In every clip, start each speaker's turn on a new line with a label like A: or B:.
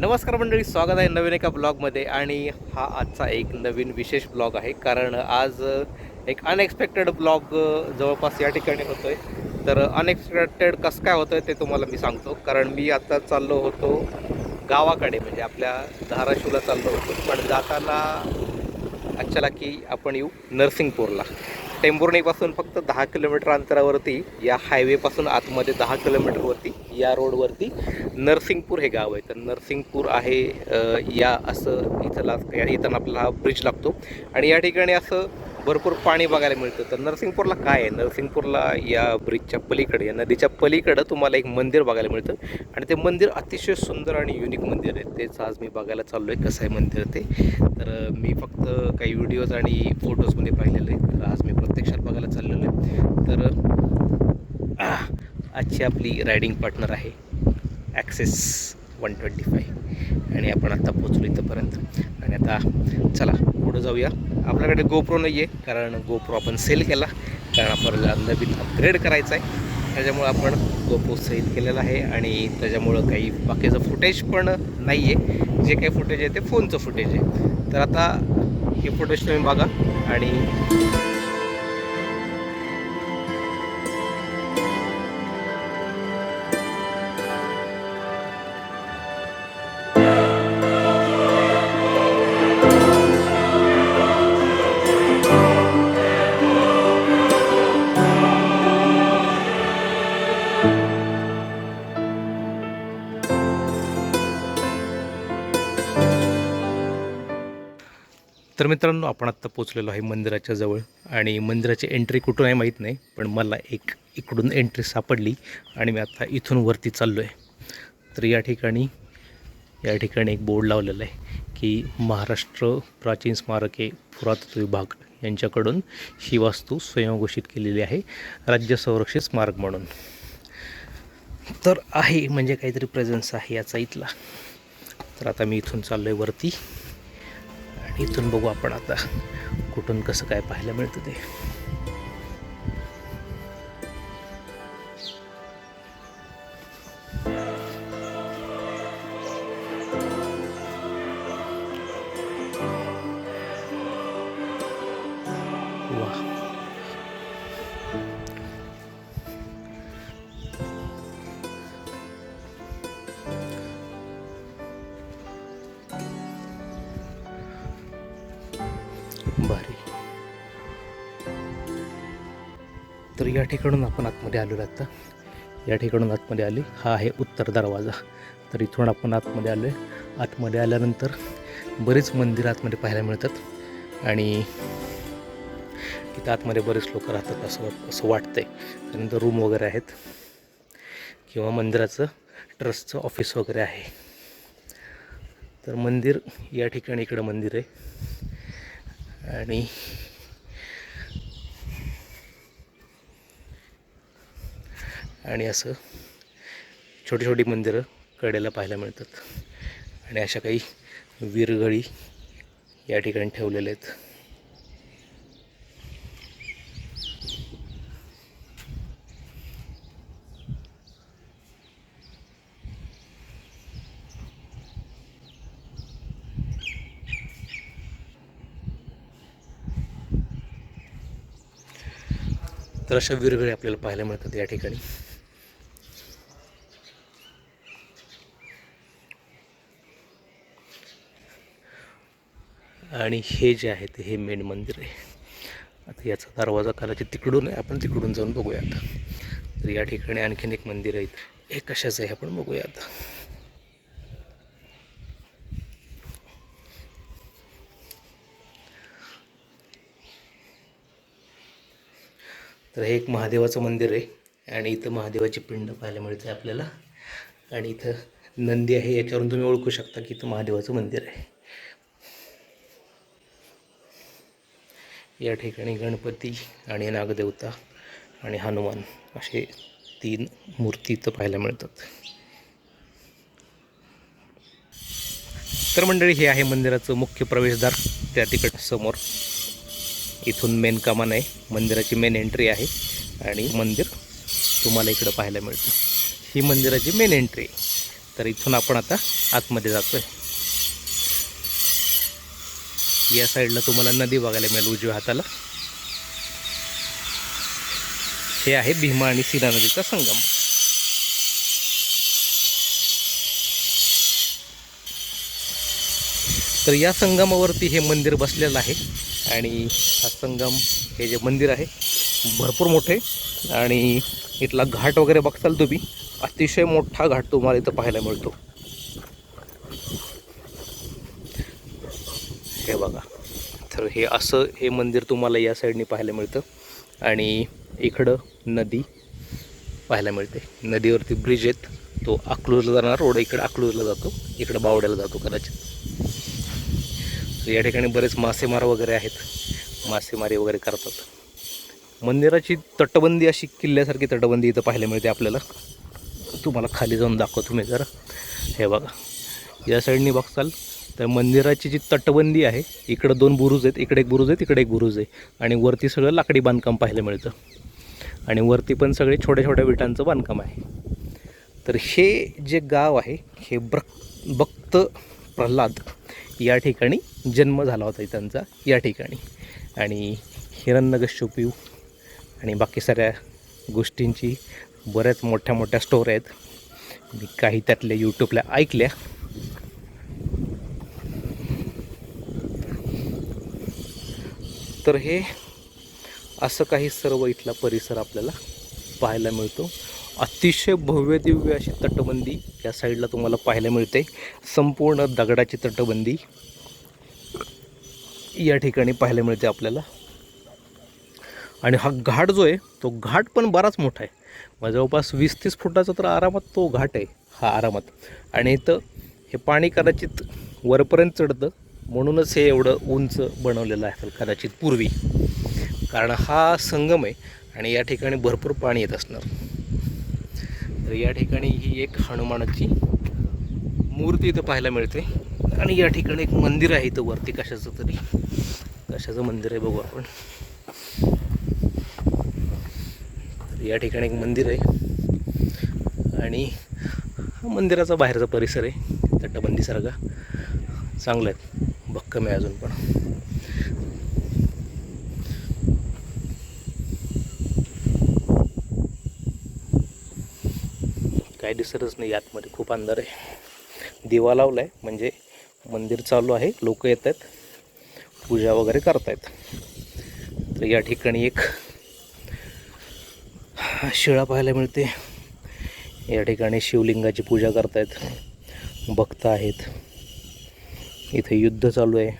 A: नमस्कार मंडळी स्वागत आहे नवीन एका ब्लॉगमध्ये आणि हा आजचा एक नवीन विशेष ब्लॉग आहे कारण आज एक अनएक्सपेक्टेड ब्लॉग जवळपास या ठिकाणी होतो आहे तर अनएक्सपेक्टेड कसं काय होतं ते तुम्हाला मी सांगतो कारण मी आता चाललो होतो गावाकडे म्हणजे आपल्या धाराशिवला चाललो होतो. पण जाताना ॲक्च्युला की आपण येऊ नरसिंगपूरला. टेंभुर्णीपासून फक्त दहा किलोमीटर अंतरावरती या हायवेपासून आतमध्ये दहा किलोमीटरवरती या रोडवरती नरसिंगपूर हे गाव आहे. तर नरसिंगपूर आहे या असं इथं लाग या इथं आपल्याला हा ब्रिज लागतो. आणि या ठिकाणी असं भरपूर पाणी बघायला मिळतं. तर नरसिंगपूरला काय आहे? नरसिंगपूरला या ब्रिजच्या पलीकडे या नदीच्या पलीकडं तुम्हाला एक मंदिर बघायला मिळतं. आणि ते मंदिर अतिशय सुंदर आणि युनिक मंदिर आहे. तेच आज मी बघायला चाललो आहे कसं आहे मंदिर ते. तर मी फक्त काही व्हिडिओज आणि फोटोजमध्ये पाहिलेले तर आज मी प्रत्यक्षात बघायला चाललेलो आहे. तर आजची आपली रायडिंग पार्टनर आहे ॲक्सेस वन ट्वेंटी फाय आणि आपण आत्ता पोचलो इथंपर्यंत. आणि आता चला पुढं जाऊया. आपल्याकडे गोप्रो नाही आहे कारण गोप्रो आपण सेल केला. कारण आपल्याला नवीन अपग्रेड करायचा आहे. त्याच्यामुळं आपण गोप्रो सेल केलेला आहे. आणि त्याच्यामुळं काही बाकीचं फुटेज पण नाही आहे जे काही फुटेज आहे ते फोनचं फुटेज आहे. तर आता हे फुटेज तुम्ही बघा. आणि मित्रांनो आपण आत्ता पोचलेलो आहे मंदिराच्या जवळ. आणि मंदिराची एंट्री कुठून आहे माहीत नाही पण मला एक इकडून एंट्री सापडली आणि मी आता इथून वरती चाललो आहे तर या ठिकाणी या ठिकाणी एक बोर्ड लावलेला आहे की महाराष्ट्र प्राचीन स्मारके पुरातत्व विभाग यांच्याकडून ही वास्तू स्वयंघोषित केलेली आहे राज्य संरक्षित स्मारक म्हणून. तर आहे म्हणजे काहीतरी प्रेझन्स आहे याचा इथला. तर आता मी इथून चाललो आहे वरती. इथून बघू आपण आता कुठून कसं काय पाहायला मिळतं ते Yeah. या ठिकाणून आपण आतमध्ये आलेलो आता. या ठिकाणून आतमध्ये आली. हा आहे उत्तर दरवाजा. तर इथून आपण आतमध्ये आलो आहे आतमध्ये आल्यानंतर बरेच मंदिर आतमध्ये पाहायला मिळतात. आणि तिथं आतमध्ये बरेच लोक राहतात असं असं वाटतं आहे त्यानंतर रूम वगैरे आहेत. किंवा मंदिराचं ट्रस्टचं ऑफिस वगैरे आहे. तर मंदिर या ठिकाणी इकडं मंदिर आहे. आणि आणि असं छोटी छोटी मंदिरं कडेला पाहायला मिळतात. आणि अशा काही विरगळी या ठिकाणी ठेवलेल्या आहेत. तर अशा विरगळी आपल्याला पाहायला मिळतात या ठिकाणी. आणि हे जे आहे ते हे मेन मंदिर आहे. आता याचा दरवाजा कदाचित तिकडून आहे. आपण तिकडून जाऊन बघूया आता तर या ठिकाणी आणखीन एक मंदिर आहे. हे कशाचं आहे आपण बघूया आता तर हे एक महादेवाचं मंदिर आहे. आणि इथं महादेवाची पिंड पाहायला मिळते आपल्याला. आणि इथं नंदी आहे. याच्यावरून तुम्ही ओळखू शकता की इथं महादेवाचं मंदिर आहे. या ठिकाणी गणपती आणि नागदेवता आणि हनुमान असे तीन मूर्ती इथं पाहायला मिळतात. तर मंडळी हे आहे मंदिराचं मुख्य प्रवेशद्वार. त्या तिकड समोर इथून मेन कमान आहे. मंदिराची मेन एंट्री आहे आणि मंदिर तुम्हाला इकडं पाहायला मिळतं. ही मंदिराची मेन एंट्री आहे. तर इथून आपण आता आतमध्ये जातो आहे या साईडला तुम्हाला नदी बघायला मिळेल उजव्या हाताला. हे आहे भीमा आणि सीना नदीचा संगम. तर या संगमावरती हे मंदिर बसलेलं आहे आणि हा संगम हे जे मंदिर आहे भरपूर मोठे आणि इथला घाट वगैरे बघताल तुम्ही अतिशय मोठा घाट तुम्हाला इथं पाहायला मिळतो. हे बघा. तर हे असं हे मंदिर तुम्हाला या साईडने पाहायला मिळतं. आणि इकडं नदी पाहायला मिळते. नदीवरती ब्रिज आहेत. तो अकलूजला जाणार रोड इकडे अकलूजला जातो. इकडं बावड्याला जातो कदाचित. या ठिकाणी बरेच मासेमार वगैरे आहेत. मासेमारी वगैरे करतात. मंदिराची तटबंदी अशी किल्ल्यासारखी तटबंदी इथं पाहायला मिळते आपल्याला. तुम्हाला खाली जाऊन दाखवतो मी जरा. हे बघा. या साईडनी बघताल. तर मंदिराची जी तटबंदी आहे इकडं दोन बुरुज आहेत इकडे एक बुरुज आहे तिकडे एक बुरुज आहे. आणि वरती सगळं लाकडी बांधकाम पाहायला मिळतं. आणि वरती पण सगळे छोट्या छोट्या विटांचं बांधकाम आहे. तर हे जे गाव आहे हे ब्र भक्त प्रल्हाद या ठिकाणी जन्म झाला होता त्यांचा या ठिकाणी. आणि हिरण्यकश्यपू आणि बाकी साऱ्या गोष्टींची बऱ्याच मोठ्या मोठ्या स्टोर आहेत. मी काही त्यातल्या यूट्यूबला ऐकल्या. तर हे असं काही सर्व इथला परिसर आपल्याला पाहायला मिळतो. अतिशय भव्य दिव्य अशी तटबंदी या साईडला तुम्हाला पाहायला मिळते. संपूर्ण दगडाची तटबंदी या ठिकाणी पाहायला मिळते आपल्याला. आणि हा घाट जो आहे तो घाट पण बराच मोठा आहे. म्हणजे जवळपास वीस तीस फुटाचा तर आरामात तो घाट आहे हा आरामात. आणि इथं हे पाणी कदाचित वरपर्यंत चढतं म्हणूनच हे एवढं उंच बनवलेलं आहे कदाचित पूर्वी. कारण हा संगम आहे आणि या ठिकाणी भरपूर पाणी येत असणार. तर या ठिकाणी ही एक हनुमानाची मूर्ती इथं पाहायला मिळते. आणि या ठिकाणी एक मंदिर आहे इथं वरती कशाचं तरी. कशाचं मंदिर आहे बघू आपण. तर या ठिकाणी एक मंदिर आहे. आणि हा मंदिराचा बाहेरचा परिसर आहे. तटबंदीसारखा. चांगला आहे. भक्कम आहे अजून पण. काय दिसतच नाही आतमध्ये खूप अंधार आहे. दिवा लावला आहे म्हणजे मंदिर चालू आहे लोक येत आहेत पूजा वगैरे करतायत. तर या ठिकाणी एक शिळा पाहायला मिळते. या ठिकाणी शिवलिंगाची पूजा करतायत. भक्त आहेत. इथे युद्ध चालू आहे.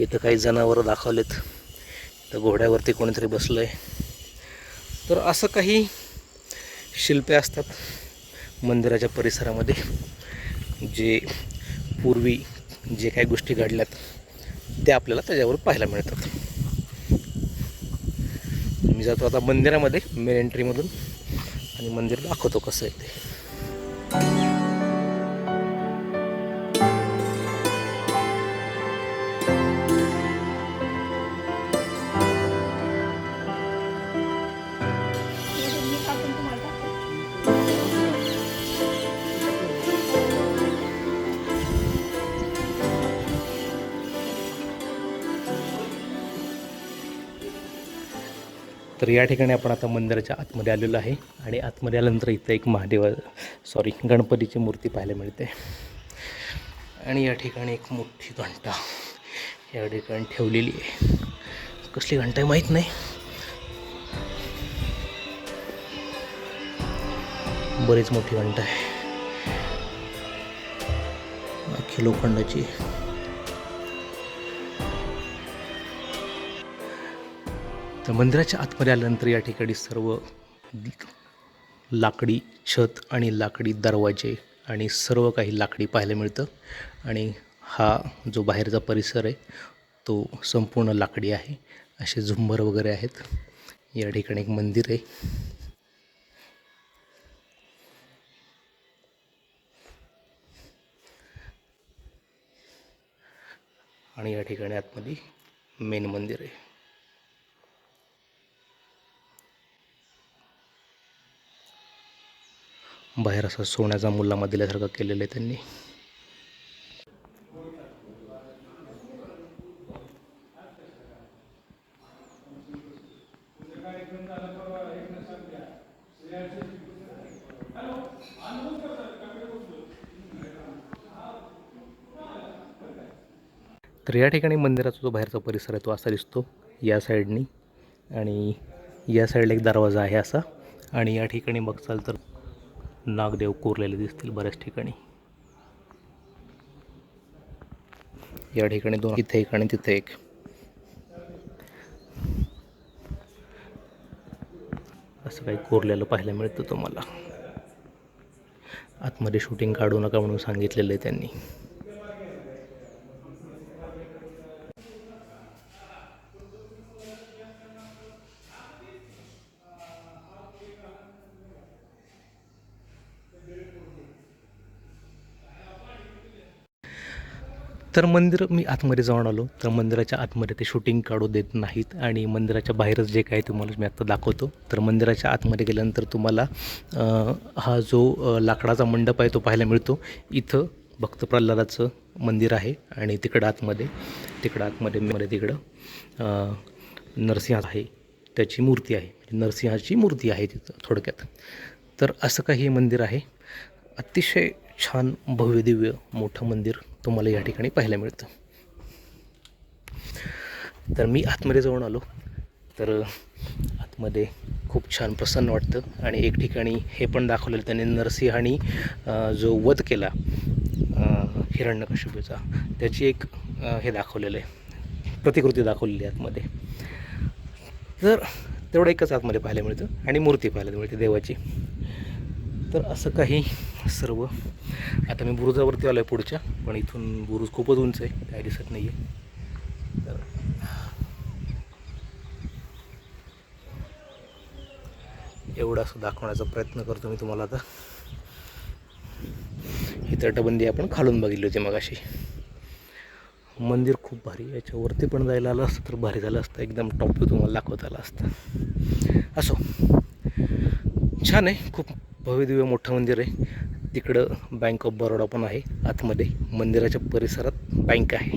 A: इथं काही जनावरं दाखवलेत. तर घोड्यावरती कोणीतरी बसलं आहे तर असं काही शिल्पे असतात मंदिराच्या परिसरामध्ये जे पूर्वी जे काही गोष्टी घडल्यात त्या आपल्याला त्याच्यावर पाहायला मिळतात. मी जातो आता मंदिरामध्ये मेन एंट्रीमधून आणि मंदिर दाखवतो कसं आहे ते. तर या ठिकाणी आपण आता मंदिराच्या आतमध्ये आलेलो आहे आणि आतमध्ये आल्यानंतर इथं एक महादेव सॉरी गणपतीची मूर्ती पाहायला मिळते. आणि या ठिकाणी एक मोठी घंटा या ठिकाणी ठेवलेली आहे. कसली घंटा आहे माहीत नाही. बरीच मोठी घंटा आहे. अख्खी लोखंडाची. तर मंदिराच्या आतमध्ये आल्यानंतर या ठिकाणी सर्व लाकडी छत आणि लाकडी दरवाजे आणि सर्व काही लाकडी पाहायला मिळतं. आणि हा जो बाहेरचा परिसर आहे तो संपूर्ण लाकडी आहे. असे झुंबर वगैरे आहेत. या ठिकाणी एक मंदिर आहे. आणि या ठिकाणी आतमध्ये मेन मंदिर आहे. बाहेर असा सोन्याचा मुलामा दिल्यासारखं केलेलं आहे त्यांनी. तर या ठिकाणी मंदिराचा जो बाहेरचा परिसर आहे तो असा दिसतो या साईडनी आणि या साईडला एक दरवाजा आहे असा. आणि या ठिकाणी बघचाल तर नागदेव कोरलेले दिसतील बऱ्याच ठिकाणी. या ठिकाणी दोन इथे एक आणि तिथे एक. असं काही कोरलेलं पाहायला मिळतं तुम्हाला. आतमध्ये शूटिंग काढू नका म्हणून सांगितलेलं आहे त्यांनी. तर मंदिर मी आतमध्ये जाऊन आलो. तर मंदिराच्या आतमध्ये ते शूटिंग काढू देत नाहीत आणि मंदिराच्या बाहेरच जे काय तुम्हाला मी आत्ता दाखवतो. तर मंदिराच्या आतमध्ये गेल्यानंतर तुम्हाला हा जो लाकडाचा मंडप आहे तो पाहायला मिळतो. इथं भक्त प्रल्हादाचं मंदिर आहे आणि तिकडं आतमध्ये तिकडं आतमध्ये मध्ये तिकडं नरसिंह आहे. त्याची मूर्ती आहे. म्हणजे नरसिंहाची मूर्ती आहे तिथं थोडक्यात. तर असं काही हे मंदिर आहे. अतिशय छान भव्य दिव्य मोठं मंदिर. तुम्हाला या ठिकाणी पाहायला मिळतं. तर मी आतमध्ये जाऊन आलो. तर आतमध्ये खूप छान प्रसन्न वाटतं आणि एक ठिकाणी हे पण दाखवलेलं त्याने नरसिंहानी जो वध केला अं, हिरण्यकशिपूचा त्याची एक हे दाखवलेलं आहे. प्रतिकृती दाखवलेली आहे आतमध्ये. तर तेवढं एकच आतमध्ये पाहायला मिळतं आणि मूर्ती पाहायला मिळते देवाची. तर असं काही सर्व. आता मी बुरुजावरती आलो आहे पुढच्या पण इथून बुरुज खूपच उंच आहे काय दिसत नाही आहे तर एवढं असं दाखवण्याचा प्रयत्न करतो मी तुम्हाला आता. ही तटबंदी आपण खालून बघितली होती मग अशी मंदिर खूप भारी याच्यावरती पण जायला आलं असतं तर भारी झालं असतं. एकदम टॉप तुम्हाला दाखवत आलं असतं. असो. छान आहे खूप भव्यदिव्य मोठं मंदिर आहे. तिकडं बँक ऑफ बरोडा पण आहे. आतमध्ये मंदिराच्या परिसरात बँक आहे.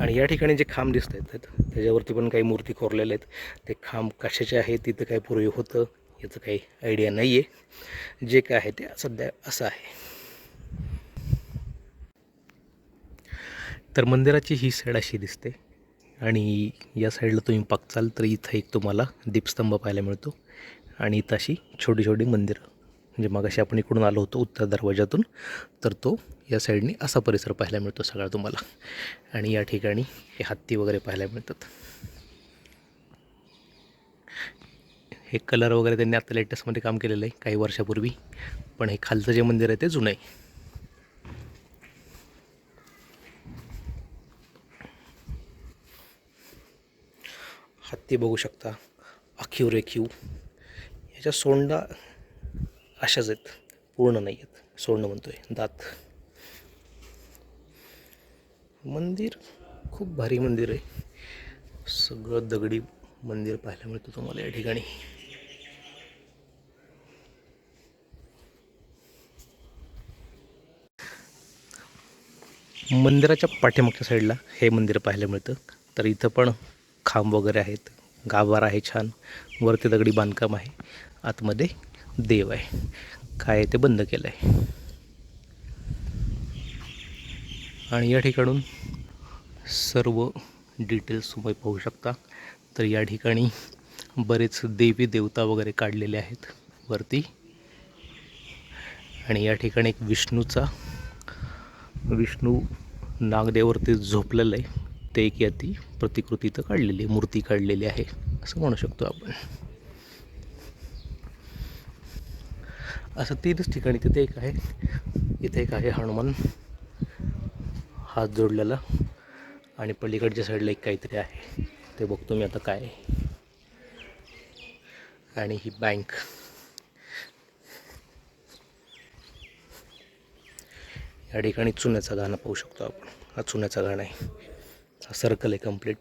A: आणि या ठिकाणी जे खांब दिसत आहेत त्याच्यावरती पण काही मूर्ती कोरलेल्या आहेत. ते खांब कशाचे आहेत तिथं काय पूर्वी होतं याचं काही आयडिया नाही आहे जे काय आहे ते सध्या असं आहे. तर मंदिराची ही साईड अशी दिसते. आणि या साईडला तुम्ही बघचाल तर इथं एक तुम्हाला दीपस्तंभ पाहायला मिळतो. आणि इथं अशी छोटी छोटी मंदिरं म्हणजे मग अशी आपण इकडून आलो होतो उत्तर दरवाजातून तर तो या साईडने असा परिसर पाहायला मिळतो सगळा तुम्हाला. आणि या ठिकाणी हे हत्ती वगैरे पाहायला मिळतात. हे कलर वगैरे त्यांनी आता लेटेस्टमध्ये काम केलेलं आहे काही वर्षापूर्वी. पण हे खालचं जे मंदिर आहे ते जुनं आहे. हत्ती बघू शकता. आखीव रेखीव. याच्या सोंडा अशाच आहेत. पूर्ण नाही आहेत. सोंड म्हणतोय. दात. मंदिर खूप भारी मंदिर आहे. सगळं दगडी मंदिर पाहायला मिळतं तुम्हाला या ठिकाणी मंदिराच्या पाठीमागच्या साईडला हे मंदिर पाहायला मिळतं तर इथं पण खांब वगैरे आहेत. गाभार आहे छान. वरती दगडी बांधकाम आहे. आतमध्ये देव आहे. काय आहे ते बंद केलं आहे आणि या ठिकाणून सर्व डिटेल्स तुम्ही पाहू शकता. तर या ठिकाणी बरेच देवी देवता वगैरे काढलेले आहेत वरती. आणि या ठिकाणी एक विष्णूचा विष्णू नागदेवरती झोपलेलं आहे. ते एक याती प्रतिकृती तर काढलेली आहे मूर्ती काढलेली आहे असं म्हणू शकतो आपण. असं तीनच ठिकाणी तिथे एक आहे. इथे एक आहे हनुमान. हात जोडलेला. आणि पलीकडच्या साईडला एक काहीतरी आहे. ते बघतो मी आता काय आणि ही बँक या ठिकाणी चुन्याचा गाणं पाहू शकतो आपण. हा चुन्याचा गाणं आहे. असा सर्कल आहे कंप्लीट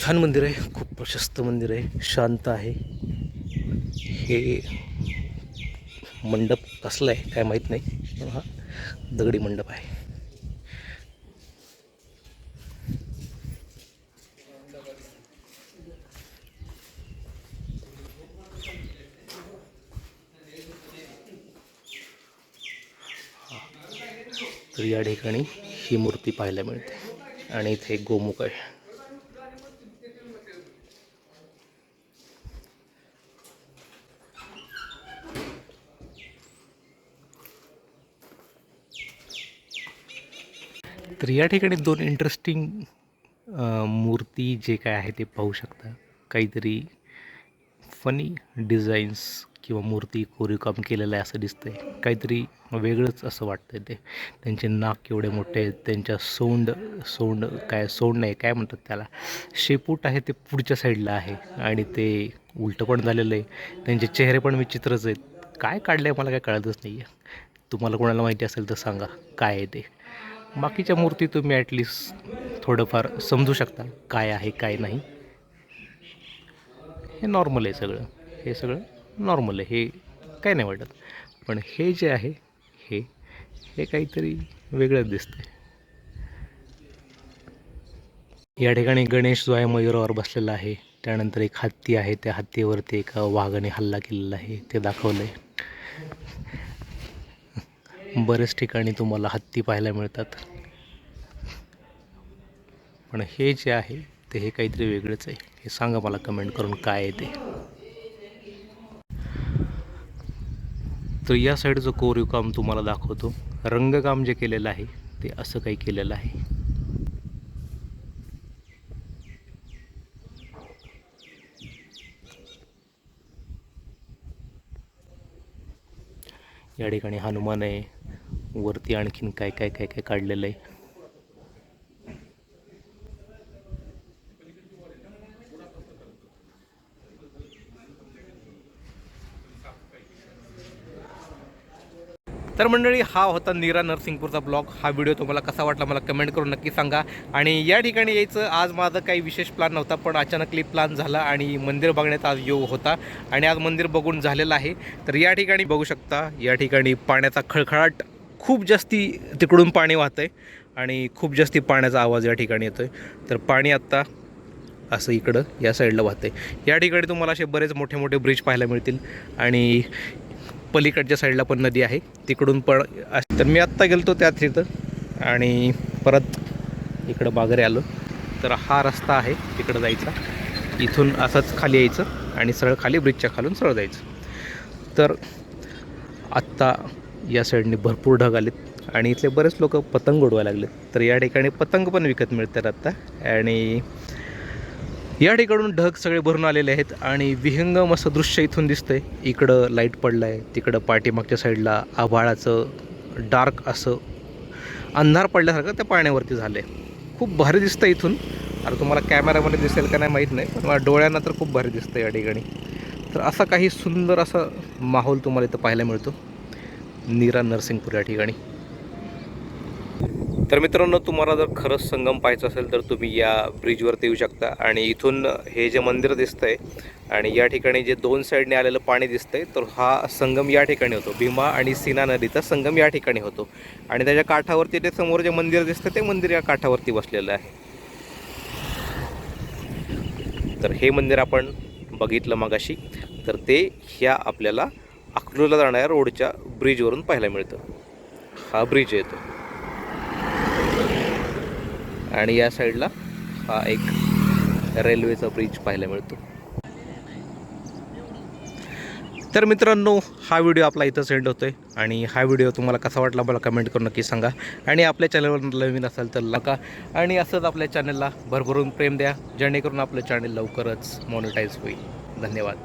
A: छान मंदिर आहे खूप प्रशस्त मंदिर आहे शांत आहे. हे मंडप कसलं आहे काय माहीत नाही पण हा दगडी मंडप आहे. तर या ठिकाणी ही मूर्ती पाहायला मिळते. आणि इथे गोमुख आहे. तर या ठिकाणी दोन इंटरेस्टिंग मूर्ती जे काय आहे ते पाहू शकता. काहीतरी फनी डिझाईन्स किंवा मूर्ती कोरीवकाम केलेलं आहे असं दिसतंय. काहीतरी वेगळंच असं वाटतंय ते. त्यांचे नाक केवढे मोठे आहेत त्यांच्या सोंड सोंड काय सोंड नाही काय म्हणतात त्याला? शेपूट आहे ते पुढच्या साईडला आहे आणि ते उलटं पण झालेलं आहे. त्यांचे चेहरे पण विचित्रच आहेत. काय काढलं आहे मला काय कळतच नाही आहे तुम्हाला कोणाला माहिती असेल तर सांगा काय आहे ते? बाकीच्या मूर्ती तुम्ही ॲटलिस्ट थोडंफार समजू शकता काय आहे काय नाही. हे नॉर्मल आहे सगळं. हे सगळं नॉर्मल आहे हे काय नाही वाटत. पण हे जे आहे हे हे काहीतरी वेगळंच दिसतंय. या ठिकाणी गणेश जो आहे मयुरावर बसलेला आहे. त्यानंतर एक हत्ती आहे त्या हत्तीवरती एका वाघाने हल्ला केलेला आहे ते दाखवलं आहे बरेच ठिकाणी तुम्हाला हत्ती पाहायला मिळतात. पण हे जे आहे ते हे काहीतरी वेगळंच आहे. हे सांगा मला कमेंट करून काय आहे ते. तर या साईडचं कोरीव काम तुम्हाला दाखवतो. रंगकाम जे केलेलं आहे ते असं काही केलेलं आहे. या ठिकाणी हनुमान आहे. वरती आणखीन काय काय काय काय काढलेलं आहे. तर मंडळी हा होता नीरा नरसिंगपूरचा ब्लॉग. हा व्हिडिओ तुम्हाला कसा वाटला मला कमेंट करून नक्की सांगा. आणि या ठिकाणी यायचं आज माझं काही विशेष प्लॅन नव्हता पण अचानकली प्लॅन झाला आणि मंदिर बघण्याचा आज योग होता. आणि आज मंदिर बघून झालेलं आहे. तर या ठिकाणी बघू शकता या ठिकाणी पाण्याचा खळखळाट खूप जास्ती तिकडून पाणी वाहतं आहे आणि खूप जास्ती पाण्याचा आवाज या ठिकाणी येतो आहे तर पाणी आत्ता असं इकडं या साईडला वाहते या ठिकाणी तुम्हाला असे बरेच मोठे मोठे ब्रिज पाहायला मिळतील. आणि पलीकडच्या साईडला पण नदी आहे तिकडून पण अस- तर मी आत्ता गेलतो त्या तिथं आणि परत इकडं बागरे आलो. तर हा रस्ता आहे तिकडं जायचा. इथून असंच खाली यायचं आणि सरळ खाली ब्रिजच्या खालून सरळ जायचं. तर आत्ता या साईडने भरपूर ढग आलेत आणि इथले बरेच लोक पतंग उडवायला लागलेत. तर या ठिकाणी पतंग पण विकत मिळतात आत्ता. आणि या ठिकाणून ढग सगळे भरून आलेले आहेत आणि विहंगम असं दृश्य इथून दिसतंय. इकडं लाइट पडलं आहे तिकडं पाठीमागच्या साईडला आभाळाचं डार्क असं अंधार पडल्यासारखं त्या पाण्यावरती झालं आहे खूप भारी दिसतं इथून. आता तुम्हाला कॅमेरामध्ये दिसेल का नाही माहीत नाही पण मला डोळ्यांना तर खूप भारी दिसतं या ठिकाणी. तर असा काही सुंदर असा माहोल तुम्हाला इथं पाहायला मिळतो. नीरा नरसिंगपूर या ठिकाणी. तर मित्रांनो तुम्हाला जर खरंच संगम पाहायचं असेल तर तुम्ही या ब्रिजवरती येऊ शकता. आणि इथून हे जे मंदिर दिसतंय आणि या ठिकाणी जे दोन साईडने आलेलं पाणी दिसतंय तर हा संगम या ठिकाणी होतो. भीमा आणि सीना नदीचा संगम या ठिकाणी होतो. आणि त्याच्या काठावरती ते समोर जे मंदिर दिसतं ते मंदिर या काठावरती बसलेलं आहे. तर हे मंदिर आपण बघितलं मगाशी. तर ते ह्या आपल्याला अकलूला जाणाऱ्या रोडच्या ब्रिजवरून पाहायला मिळतं. हा ब्रिज येतो. आणि या साईडला हा एक रेल्वेचा ब्रिज पाहायला मिळतो. तर मित्रांनो हा व्हिडिओ आपला इथं सेंड होतो आहे आणि हा व्हिडिओ तुम्हाला कसा वाटला मला कमेंट करून नक्की सांगा. आणि आपल्या चॅनलवर नवीन असाल तर लका आणि असंच आपल्या चॅनलला भरभरून प्रेम द्या. जेणेकरून आपलं चॅनल लवकरच मॉनिटाईज होईल. धन्यवाद.